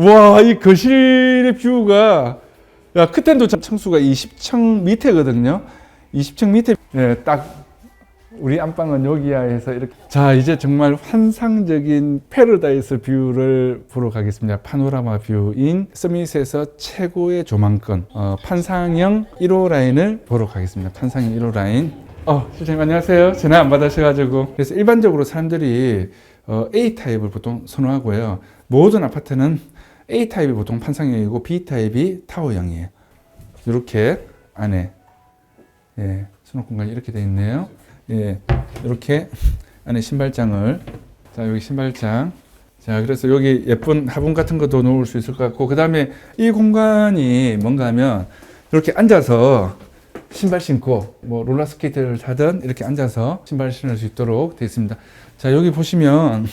와, 이 거실의 뷰가, 야, 그땐도 청수가 20층 밑에거든요. 20층 밑에, 예, 딱, 우리 안방은 여기야 해서 이렇게. 자, 이제 정말 환상적인 패러다이스 뷰를 보러 가겠습니다. 파노라마 뷰인 서밋에서 최고의 조망권, 어, 판상형 1호 라인을 보러 가겠습니다. 판상형 1호 라인. 어, 실장님 안녕하세요. 전화 안 받으셔가지고. 그래서 일반적으로 사람들이 어, A 타입을 보통 선호하고요. 모든 아파트는 A 타입이 보통 판상형이고 B 타입이 타워형이에요. 이렇게 안에 예, 수납 공간이 이렇게 되어 있네요. 예, 이렇게 안에 신발장을 자 여기 신발장 자 그래서 여기 예쁜 화분 같은 것도 놓을 수 있을 것 같고 그 다음에 이 공간이 뭔가 하면 이렇게 앉아서 신발 신고 뭐 롤러스케이트를 타든 이렇게 앉아서 신발 신을 수 있도록 되어 있습니다. 자 여기 보시면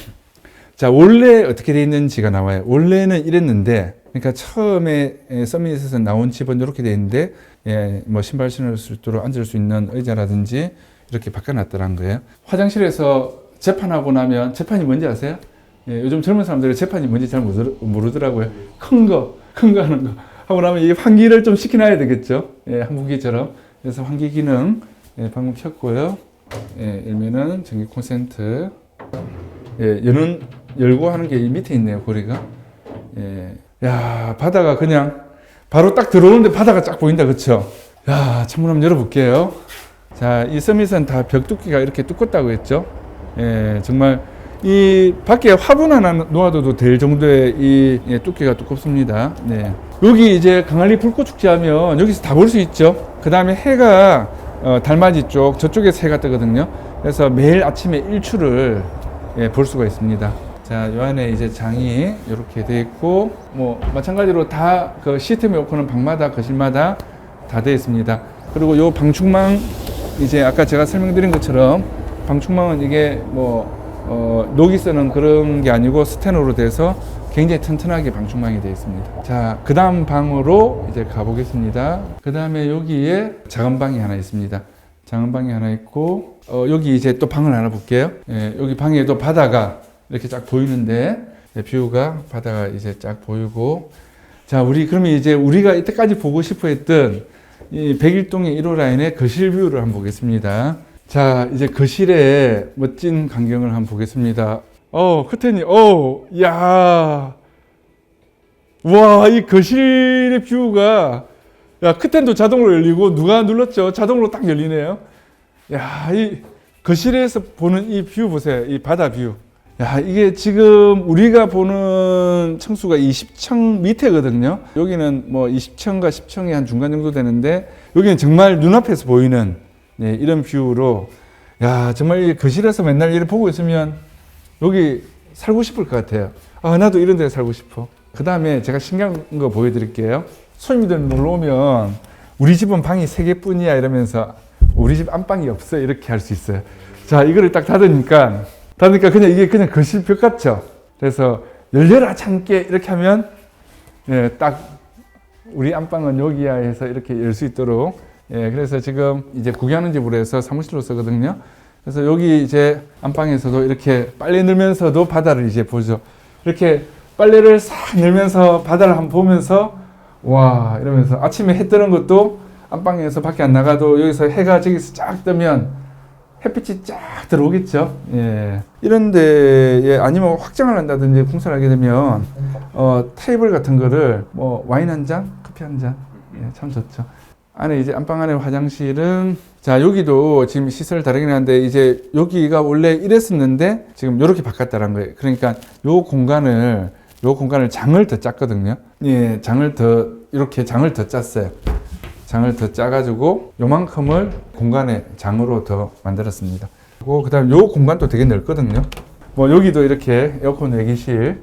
자 원래 어떻게 되어 있는지가 나와요. 원래는 이랬는데 그러니까 처음에 에, 서밋에서 나온 집은 이렇게 되어 있는데 예, 뭐 신발 신을 수 있도록 앉을 수 있는 의자라든지 이렇게 바꿔놨더란 거예요. 화장실에서 재판하고 나면 재판이 뭔지 아세요? 예, 요즘 젊은 사람들이 재판이 뭔지 잘 모르, 모르더라고요. 큰 거, 큰 거 하는 거. 하고 나면 이 환기를 좀 시켜놔야 되겠죠. 예, 한국기처럼. 그래서 환기 기능 예, 방금 켰고요. 예, 열면은 전기 콘센트. 예, 여는 열고 하는 게이 밑에 있네요. 고리가. 예. 야, 바다가 그냥 바로 딱 들어오는데 바다가 쫙 보인다. 그쵸? 야, 창문 한번 열어볼게요. 자, 이 서밋은 다 벽 두께가 이렇게 두껍다고 했죠. 예, 정말 이 밖에 화분 하나 놓아둬도 될 정도의 이 예, 두께가 두껍습니다. 네. 여기 이제 강할리 불꽃 축제 하면 여기서 다 볼 수 있죠. 그 다음에 해가 어, 달맞이 쪽 저쪽에서 해가 뜨거든요. 그래서 매일 아침에 일출을 예, 볼 수가 있습니다. 자, 요 안에 이제 장이 이렇게 돼 있고, 뭐, 마찬가지로 다 그 시스템이 오픈은 방마다, 거실마다 다 되어 있습니다. 그리고 요 방충망, 이제 아까 제가 설명드린 것처럼 방충망은 이게 뭐, 어, 녹이 쓰는 그런 게 아니고 스테노로 돼서 굉장히 튼튼하게 방충망이 되어 있습니다. 자, 그 다음 방으로 이제 가보겠습니다. 그 다음에 여기에 작은 방이 하나 있습니다. 작은 방이 하나 있고, 어, 여기 이제 또 방을 하나 볼게요. 예, 여기 방에도 바다가 이렇게 쫙 보이는데, 예, 뷰가 바다가 이제 쫙 보이고, 자, 우리 그러면 이제 우리가 이때까지 보고 싶어 했던 이 백일동의 1호 라인의 거실 뷰를 한번 보겠습니다. 자, 이제 거실의 멋진 광경을 한번 보겠습니다. 어, 커튼이, 어, 야, 와, 이 거실의 뷰가, 야, 커튼도 자동으로 열리고, 누가 눌렀죠? 자동으로 딱 열리네요. 야, 이 거실에서 보는 이 뷰 보세요. 이 바다 뷰. 야, 이게 지금 우리가 보는 층수가 20층 밑에거든요. 여기는 뭐 20층과 10층이 한 중간 정도 되는데, 여기는 정말 눈앞에서 보이는 네, 이런 뷰로, 야, 정말 이 거실에서 맨날 이렇게 보고 있으면 여기 살고 싶을 것 같아요. 아, 나도 이런 데 살고 싶어. 그 다음에 제가 신기한 거 보여드릴게요. 손님들 놀러 오면 우리 집은 방이 세 개뿐이야 이러면서 우리 집 안방이 없어 이렇게 할 수 있어요. 자, 이거를 딱 닫으니까 닫으니까 그냥 이게 그냥 거실벽 같죠. 그래서 열려라 참깨 이렇게 하면 예, 딱 우리 안방은 여기야 해서 이렇게 열 수 있도록 예, 그래서 지금 이제 구경하는 집으로 해서 사무실로 쓰거든요. 그래서 여기 이제 안방에서도 이렇게 빨래 넣으면서도 바다를 이제 보죠. 이렇게 빨래를 싹 넣으면서 바다를 한번 보면서 와 이러면서 아침에 해 뜨는 것도 안방에서 밖에 안 나가도 여기서 해가 저기서 쫙 뜨면 햇빛이 쫙 들어오겠죠. 예. 이런데 예, 아니면 확장을 한다든지 풍선을 하게 되면 어, 테이블 같은 거를 뭐 와인 한 잔, 커피 한 잔, 예, 참 좋죠. 안에 이제 안방 안에 화장실은 자 여기도 지금 시설 다르긴 한데 이제 여기가 원래 이랬었는데 지금 이렇게 바꿨다는 거예요. 그러니까 요 공간을 요 공간을 장을 더 짰거든요. 예, 장을 더 이렇게 장을 더 짰어요. 장을 더 짜가지고 요만큼을 공간에 장으로 더 만들었습니다. 그리고 그다음 요 공간도 되게 넓거든요. 뭐 여기도 이렇게 에어컨 내기실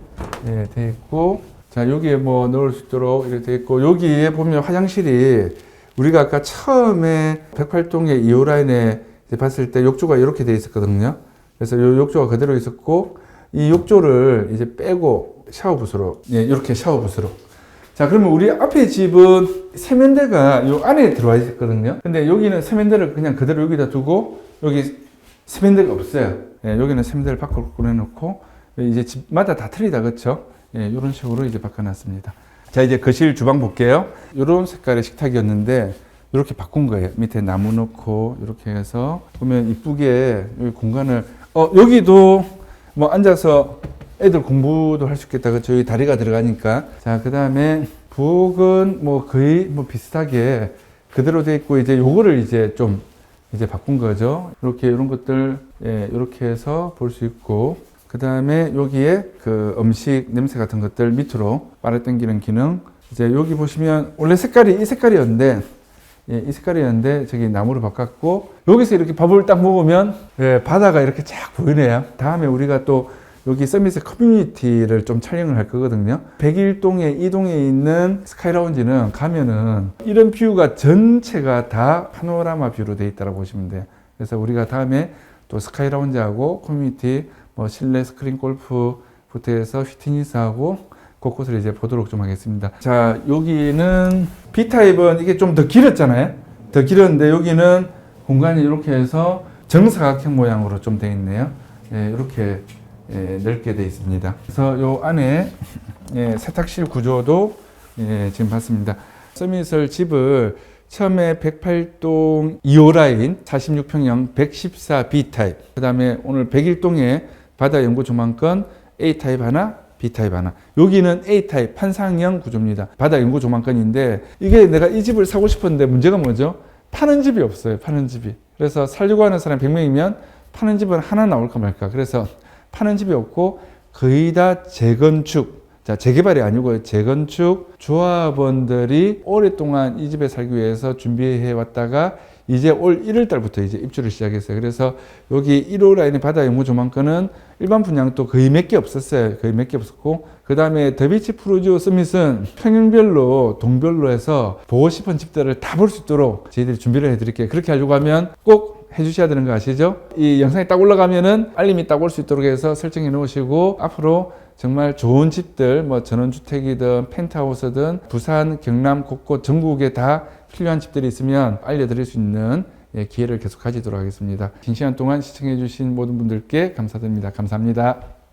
예, 돼 있고 자 여기에 뭐 넣을 수 있도록 이렇게 돼 있고 여기에 보면 화장실이 우리가 아까 처음에 108동의 2호 라인에 봤을 때 욕조가 이렇게 돼 있었거든요. 그래서 요 욕조가 그대로 있었고 이 욕조를 이제 빼고 샤워 부스로 예, 이렇게 샤워 부스로 자 그러면 우리 앞에 집은 세면대가 요 안에 들어와 있었거든요. 근데 여기는 세면대를 그냥 그대로 여기다 두고 여기 세면대가 없어요. 예, 여기는 세면대를 밖으로 꺼내놓고 이제 집마다 다 틀리다 그렇죠? 예, 이런 식으로 이제 바꿔놨습니다. 자 이제 거실 주방 볼게요. 이런 색깔의 식탁이었는데 이렇게 바꾼 거예요. 밑에 나무 넣고 이렇게 해서 보면 이쁘게 여기 공간을 어 여기도 뭐 앉아서 애들 공부도 할 수 있겠다. 그 저희 다리가 들어가니까. 자 그 다음에 부엌은 뭐 거의 뭐 비슷하게 그대로 돼 있고 이제 요거를 이제 좀 이제 바꾼 거죠. 이렇게 이런 것들 예, 이렇게 해서 볼 수 있고 그 다음에 여기에 그 음식 냄새 같은 것들 밑으로 빨아 당기는 기능. 이제 여기 보시면 원래 색깔이 이 색깔이었는데 예, 이 색깔이었는데 저기 나무로 바꿨고 여기서 이렇게 밥을 딱 먹으면 예, 바다가 이렇게 쫙 보이네요. 다음에 우리가 또 여기 서밋의 커뮤니티를 좀 촬영을 할 거거든요. 101동에 이동에 있는 스카이라운지는 가면은 이런 뷰가 전체가 다 파노라마 뷰로 되어 있다고 보시면 돼요. 그래서 우리가 다음에 또 스카이라운지하고 커뮤니티 뭐 실내 스크린 골프부터 해서 휘트니스하고 곳곳을 이제 보도록 좀 하겠습니다. 자, 여기는 B타입은 이게 좀 더 길었잖아요. 더 길었는데 여기는 공간이 이렇게 해서 정사각형 모양으로 좀 되어 있네요. 예, 이렇게 예, 넓게 되어 있습니다. 그래서 요 안에 예, 세탁실 구조도 예, 지금 봤습니다. 서밋을 집을 처음에 108동 2호 라인 46평형 114 B 타입. 그 다음에 오늘 101동에 바다 연구 조망권 A 타입 하나, B 타입 하나. 여기는 A 타입 판상형 구조입니다. 바다 연구 조망권인데 이게 내가 이 집을 사고 싶었는데 문제가 뭐죠? 파는 집이 없어요. 파는 집이. 그래서 살려고 하는 사람 100명이면 파는 집은 하나 나올까 말까. 그래서 파는 집이 없고 거의 다 재건축. 자, 재개발이 아니고 재건축 조합원들이 오랫동안 이 집에 살기 위해서 준비해 왔다가 이제 올 1월 달부터 이제 입주를 시작했어요. 그래서 여기 1호 라인의 바다 연구 조망권은 일반 분양도 거의 몇 개 없었어요. 거의 몇 개 없었고 그 다음에 더비치 프루지오 서밋은 평형별로 동별로 해서 보고 싶은 집들을 다 볼 수 있도록 저희들이 준비를 해드릴게요. 그렇게 하려고 하면 꼭 해주셔야 되는 거 아시죠? 이 영상이 딱 올라가면은 알림이 딱 올 수 있도록 해서 설정해 놓으시고 앞으로 정말 좋은 집들 뭐 전원주택이든 펜트하우스든 부산 경남 곳곳 전국에 다 필요한 집들이 있으면 알려드릴 수 있는 예, 기회를 계속 가지도록 하겠습니다. 긴 시간 동안 시청해 주신 모든 분들께 감사드립니다. 감사합니다.